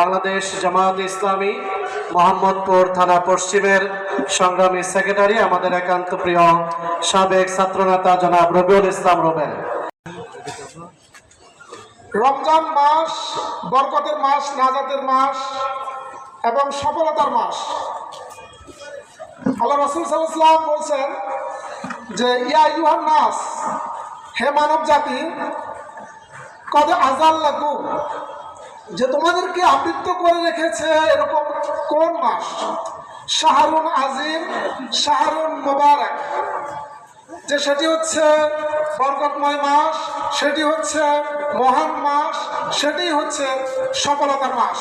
বাংলাদেশ জামায়াত ইসলামী মোহাম্মদপুর থানা পশ্চিমের সংগ্রামী সেক্রেটারি, আমাদের একান্ত প্রিয় সাবেক ছাত্রনেতা জনাব রবিউল ইসলাম রুবেল। রমজান মাস বরকতের মাস, নাজাতের মাস এবং সফলতার মাস। আল্লাহ রসুল সাল্লাম বলছেন যে, ইয়া ইউহান নাস, হে মানব জাতি কত আজাল যে তোমাদেরকে আবৃত্ত করে রেখেছে এরকম কোন মাস? শাহরুন আজিম, শাহরুন মোবারক। যে সেটি হচ্ছে বরকতময় মাস, সেটি হচ্ছে মহান মাস, সেটি হচ্ছে সফলতার মাস।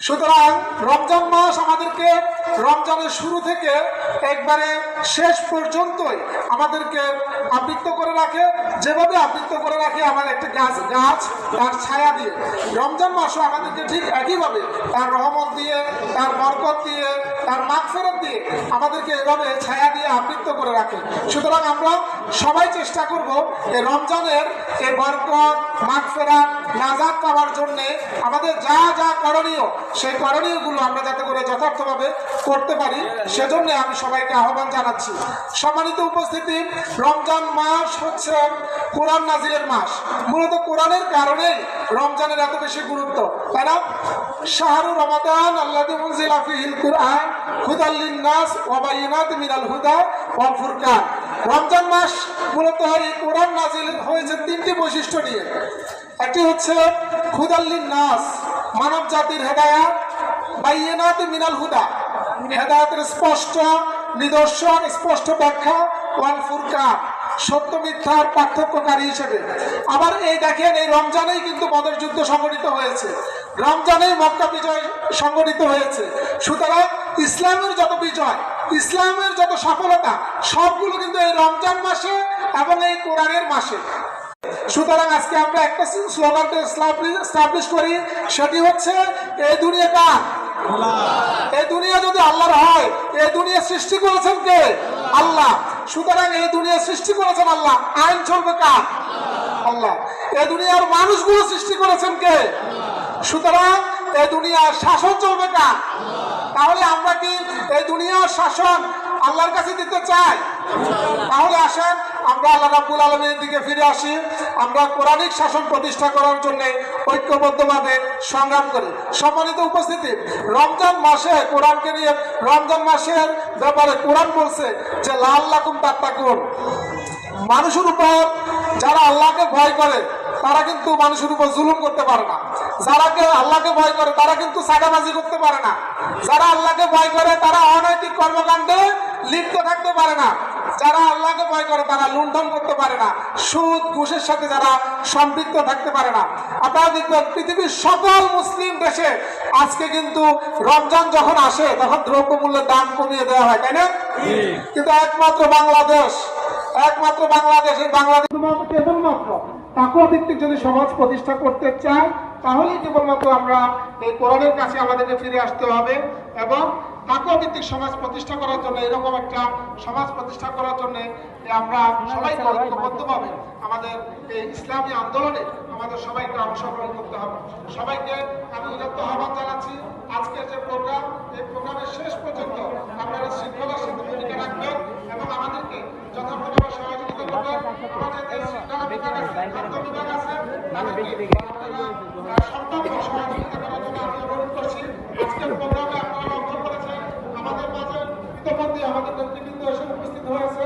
সুতরাং রমজান মাস আমাদেরকে রমজানের শুরু থেকে একবারে শেষ পর্যন্তই আমাদেরকে আবৃত্ত করে রাখে। যেভাবে আবৃত্ত করে রাখে আমার একটা গাছ গাছ তার ছায়া দিয়ে। রমজান মাসও আমাদেরকে ঠিক একইভাবে তার রহমত দিয়ে, তার বরকত দিয়ে, তার মাগফেরত দিয়ে আমাদেরকে এভাবে ছায়া দিয়ে আবৃত্ত করে রাখে। সুতরাং আমরা সবাই চেষ্টা করব এই রমজানের এই বরকত মাগফেরাত নাজাদ পাওয়ার জন্যে আমাদের যা যা করণীয়, সেই করণীয়গুলো আমরা যাতে করে যথার্থভাবে করতে পারি, সেজন্য আমি সবাইকে আহ্বান জানাচ্ছি। সম্মানিত উপস্থিতি, রমজান মাস হচ্ছে কোরআন নাজিরের মাস। মূলত কোরআনের কারণেই রমজানের এত বেশি গুরুত্ব, তাই না? শাহরু রমাদান আল্লাহ মুনজিলা ফিহিল কুরআন হুদাল্লিন নাস ওয়া মিনাল হুদা ওয়াল ফুরকান। রমজান মাস মূলত এই কোরআন নাজিল হয়েছে তিনটি বৈশিষ্ট্য নিয়ে। একটি হচ্ছে হুদাল্লিন নাস মানব জাতির হেদায়াত, বাইয়িনাত মিনাল হুদা। হেদায়াতের স্পষ্ট নিদর্শন, স্পষ্ট ব্যাখ্যা, ওয়াল ফুরকান, সত্য মিথ্যার পার্থক্যকারী হিসেবে। আবার এই দেখেন, এই রমজানেই কিন্তু বদর যুদ্ধ সংগঠিত হয়েছে। রমজানেই মক্কা বিজয় সংগঠিত হয়েছে। সুতরাং ইসলামের যত বিজয়, ইসলামের যত সফলতা, সবগুলো কিন্তু এই রমজান মাসে এবং এই কোরআনের মাসে। সুতরাং আজকে আমরা একটা স্লোগানটা স্টাবলিশ করি, সেটি হচ্ছে এই দুনিয়া কার এই দুনিয়া যদি আল্লাহর হয়, এই দুনিয়া সৃষ্টি করেছেন কে? আল্লাহ। সুতরাং এই দুনিয়া সৃষ্টি করেছেন আল্লাহ। আইন চলবে কার? আল্লাহ। এই দুনিয়ার মানুষগুলো সৃষ্টি করেছেন কে? সুতরাং এই দুনিয়ার শাসন চলবে কার? তাহলে আমরা কি এই দুনিয়ার শাসন আল্লাহর কাছে দিতে চাই? তাহলে আসেন আমরা আল্লাহ রাব্বুল আলমীর দিকে ফিরে আসি। আমরা কোরআনিক শাসন প্রতিষ্ঠা করার জন্য ঐক্যবদ্ধভাবে সংগ্রাম করি। সম্মানিত উপস্থিতি, রমজান মাসে কোরআনকে নিয়ে, রমজান মাসের ব্যাপারে কোরআন বলছে যে, লাল লাকুম তাত্তাকুন। মানুষের উপর যারা আল্লাহকে ভয় করে, তারা কিন্তু মানুষের উপর জুলুম করতে পারে না। যারা কেউ আল্লাহকে ভয় করে, তারা কিন্তু সাদাবাজি করতে পারে না। যারা আল্লাহকে ভয় করে, তারা অনৈতিক কর্মকাণ্ডে লিপ্ত থাকতে পারে না। যারা আল্লাহকে ভয় করে তারা লুণ্ঠন করতে পারে না। সুদ ঘুষের সাথে যারা সম্পৃক্ত থাকতে পারে না। আপনারা দেখবেন পৃথিবীর সকল মুসলিম দেশে আজকে কিন্তু রমজান যখন আসে তখন দ্রব্যমূল্যের দাম কমিয়ে দেওয়া হয় তাই না? কিন্তু একমাত্র বাংলাদেশ একমাত্র বাংলাদেশের বাংলাদেশ কেবলমাত্র তাকুয়া ভিত্তিক যদি সমাজ প্রতিষ্ঠা করতে চাই তাহলেই কেবলমাত্র আমরা এই কোরআনের কাছে আমাদেরকে ফিরে আসতে হবে এবং ভিত্তিক সমাজ প্রতিষ্ঠা করার জন্য এরকম একটা সমাজ প্রতিষ্ঠা করার জন্য আমরা সবাইকে ঐক্যবদ্ধভাবে আমাদের এই ইসলামী আন্দোলনে আমাদের সবাইকে অংশগ্রহণ করতে হবে। সবাইকে আমি উদাত্ত আহ্বান জানাচ্ছি আজকের যে প্রোগ্রাম এই প্রোগ্রামের শেষ পর্যন্ত আপনারা শৃঙ্খলার সাথে ভূমিকা রাখবেন এবং আমাদেরকে যথাযথভাবে সহযোগিতা করবেন। আমাদের যে শৃঙ্খলা বিভাগ আছে খাদ্য বিভাগ আছে তাদেরকে সহযোগিতা করার জন্য আমি অনুরোধ করছি আজকের প্রোগ্রামে আপনারা লক্ষ্য করেছেন আমাদের নেতৃবৃন্দ এসে উপস্থিত হয়েছে।